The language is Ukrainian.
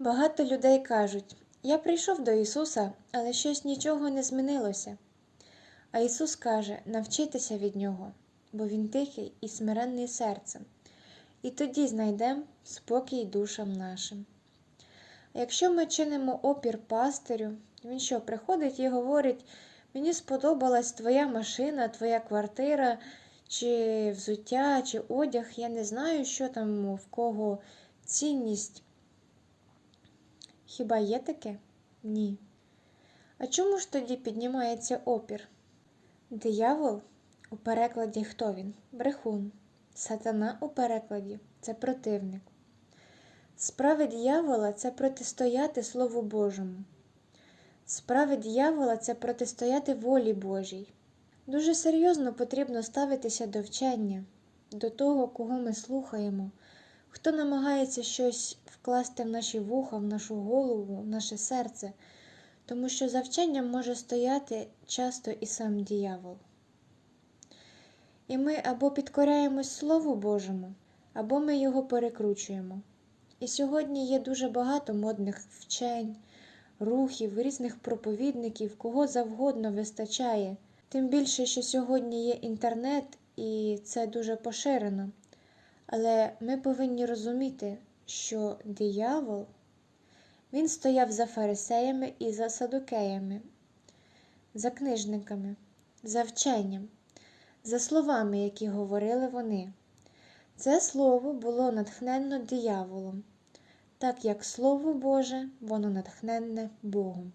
Багато людей кажуть, я прийшов до Ісуса, але щось нічого не змінилося. А Ісус каже, навчитися від Нього, бо Він тихий і смиренний серцем, і тоді знайдемо спокій душам нашим. А якщо ми чинимо опір пастирю, він що, приходить і говорить, мені сподобалась твоя машина, твоя квартира, чи взуття, чи одяг, я не знаю, що там в кого цінність. Хіба є таке? Ні. А чому ж тоді піднімається опір? Диявол у перекладі хто він? Брехун. Сатана у перекладі це противник. Справи дьявола це протистояти Слову Божому. Справи дьявола це протистояти волі Божій. Дуже серйозно потрібно ставитися до вчення, до того, кого ми слухаємо, хто намагається щось вкласти в наші вуха, в нашу голову, в наше серце, тому що за може стояти часто і сам диявол. І ми або підкоряємось Слову Божому, або ми його перекручуємо. І сьогодні є дуже багато модних вчень, рухів, різних проповідників, кого завгодно вистачає. Тим більше, що сьогодні є інтернет, і це дуже поширено. Але ми повинні розуміти, що диявол він стояв за фарисеями і за садукеями, за книжниками, за вченням, за словами, які говорили вони. Це слово було натхненно дияволом, так як Слово Боже, воно натхненне Богом.